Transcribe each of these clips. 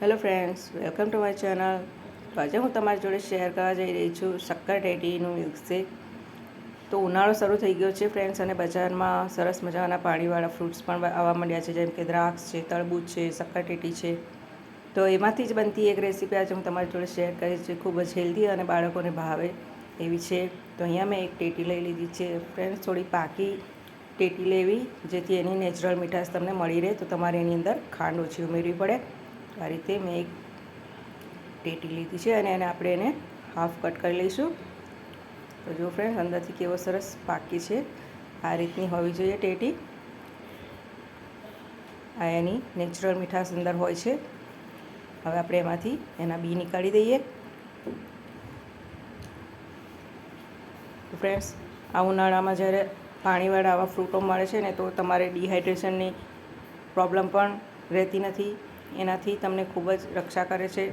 Hello friends, welcome to my channel. તો આજે હું તમારી જોડે શેર કરવા જઈ રહી છું શક્કર ટેટીનું મિલ્કશેક તો ઉનાળો શરૂ થઈ ગયો છે ફ્રેન્ડ્સ અને બજારમાં સરસ મજાના પાણીવાળા ફ્રૂટ્સ પણ આવવા માંડ્યા છે, જેમ કે દ્રાક્ષ છે, તરબૂચ છે, શક્કર ટેટી છે. તો એમાંથી જ બનતી એક રેસીપી આજે હું તમારી જોડે શેર કરી છે ખૂબ જ હેલ્ધી અને બાળકોને ભાવે એવી છે. તો અહીંયા મેં એક ટેટી લઈ લીધી છે. ફ્રેન્ડ્સ, થોડી પાકી ટેટી લેવી જેથી એની નેચરલ મીઠાશ તમને મળી રહે. તો તમારે એની અંદર ખાંડ ઓછી ઉમેરવી પડે. આ રીતે મેં એક ટેટી લીધી છે અને એને આપણે એને હાફ કટ કરી લઈશું. તો જો ફ્રેન્ડ અંદરથી કેવો સરસ પાકી છે. આ રીતની હોવી જોઈએ ટેટી. આ એની નેચરલ મીઠાશ અંદર હોય છે. હવે આપણે એમાંથી એના બી નીકાળી દઈએ. ફ્રેન્ડ્સ આ ઉનાળામાં જ્યારે પાણીવાળા આવા ફ્રૂટો મળે છે ને, તો તમારે ડિહાઇડ્રેશનની પ્રોબ્લેમ પણ રહેતી નથી. એનાથી તમને ખૂબ જ રક્ષા કરે છે.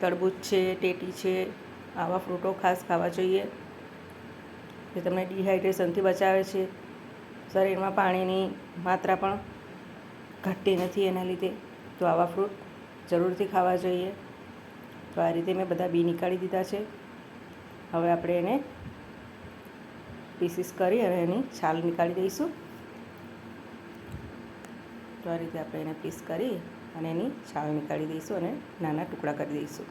તરબૂચ છે, ટેટી છે, આવા ફ્રૂટો ખાસ ખાવા જોઈએ. જે તમને ડિહાઇડ્રેશનથી બચાવે છે. શરીરમાં પાણીની માત્રા પણ ઘટતી નથી એના લીધે. તો આવા ફ્રૂટ જરૂરથી ખાવા જોઈએ. તો આ રીતે મેં બધા બી નીકાળી દીધા છે. હવે આપણે એને પીસીસ કરી અને એની છાલ નીકાળી દઈશું. તો આ રીતે આપણે એને પીસ કરી અને એની છાલ નીકાળી દઈશું અને નાના ટુકડા કરી દઈશું.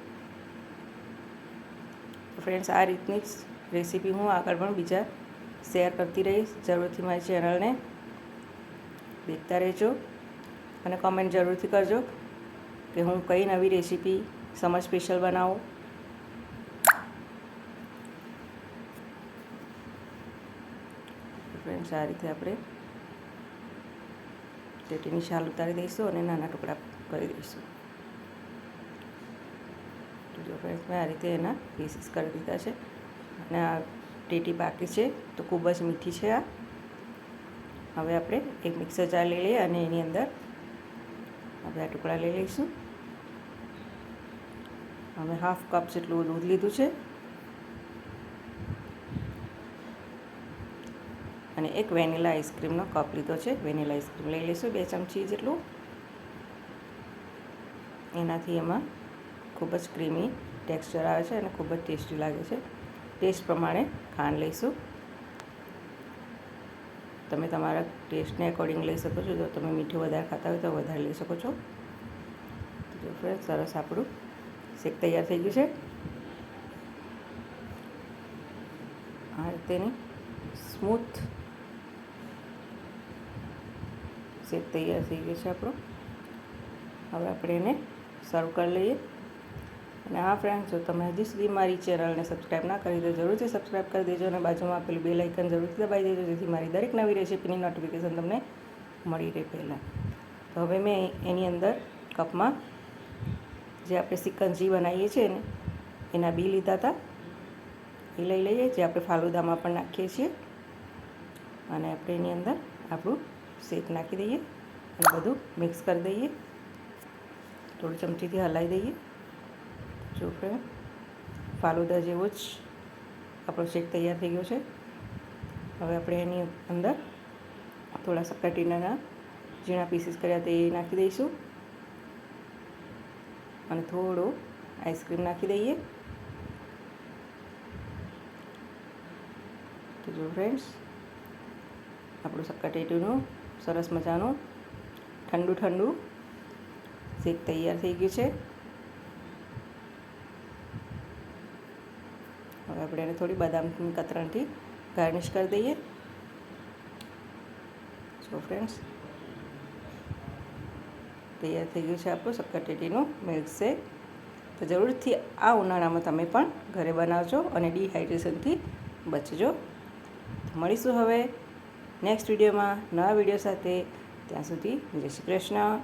તો ફ્રેન્ડ્સ આ રીતની જ રેસીપી હું આગળ પણ બીજા શેર કરતી રહીશ. જરૂરથી મારી ચેનલને દેખતા રહેજો અને કમેન્ટ જરૂરથી કરજો કે હું કઈ નવી રેસીપી સમર સ્પેશિયલ બનાવું. ફ્રેન્ડ્સ આ રીતે આપણે ટેટીની શાલ ઉતારી દઈશું અને નાના ટુકડા કરી દઈશું. જો ફ્રેન્ડ્સ મેં આ રીતે એના પીસીસ કરી દીધા છે. અને આ ટેટી બાકી છે, તો ખૂબ જ મીઠી છે આ. હવે આપણે એક મિક્સર જાર લઈ લઈએ અને એની અંદર આપણે આ ટુકડા લઈ લઈશું. અમે હાફ કપ જેટલું દૂધ લીધું છે. અને એક વેનીલા આઈસ્ક્રીમનો કપ લીધો છે. વેનીલા આઈસ્ક્રીમ લઈ લઈશું બે ચમચી જેટલું. એનાથી એમાં ખૂબ જ ક્રીમી ટેક્સચર આવે છે અને ખૂબ જ ટેસ્ટી લાગે છે. ટેસ્ટ પ્રમાણે ખાંડ લઈશું. તમે તમારા ટેસ્ટને એકોર્ડિંગ લઈ શકો છો. જો તમે મીઠું વધારે ખાતા હોય તો વધારે લઈ શકો છો. જો ફ્રેન્ડ સરસ આપણું શેક તૈયાર થઈ ગયું છે. આ રીતેની સ્મૂથ શેક તૈયાર થઈ ગયો છે આપણો. હવે આપણે એને સર્વ કરી લઈએ. અને હા ફ્રેન્ડ જો તમે હજી સુધી મારી ચેનલને સબસ્ક્રાઈબ ના કરી દો જરૂરથી સબસ્ક્રાઈબ કરી દેજો અને બાજુમાં આપેલું બે લાઇકન જરૂરથી દબાવી દેજો, જેથી મારી દરેક નવી રેસીપીની નોટિફિકેશન તમને મળી રહે પહેલાં. તો હવે મેં એની અંદર કપમાં જે આપણે સિકંજી બનાવીએ છીએ ને, એના બી લીધા હતા. એ લઈ લઈએ, જે આપણે ફાલુદામાં પણ નાખીએ છીએ. અને આપણે એની અંદર આપણું શેક નાખી દઈએ અને બધું મિક્સ કરી દઈએ. થોડી ચમચીથી હલાવી દઈએ. જો ફ્રેન્ડ ફાલુદા જેવો જ આપણો શેક તૈયાર થઈ ગયો છે. હવે આપણે એની અંદર થોડા સક્કરટીના ઝીણા પીસીસ કર્યા તે નાખી દઈશું. અને થોડો આઈસ્ક્રીમ નાખી દઈએ. તો જો ફ્રેન્ડ્સ આપણું સક્કરટેટીનું સરસ મજાનું. ઠંડુ ઠંડુ. શેક તૈયાર થઈ ગયું છે. હવે આપણે એને થોડી બદામની કતરણથી ગાર્નિશ કરી દઈએ. સો ફ્રેન્ડ્સ તૈયાર થઈ ગયું છે આપણું સક્કરટેટીનું મિલ્ક શેક તો જરૂરથી આ ઉનાળામાં તમે પણ ઘરે બનાવજો અને ડિહાઇડ્રેશનથી બચજો. મળીશું હવે. નેક્સ્ટ વિડીયોમાં નવા વીડિયો સાથે ત્યાં સુધી જય શ્રી કૃષ્ણ.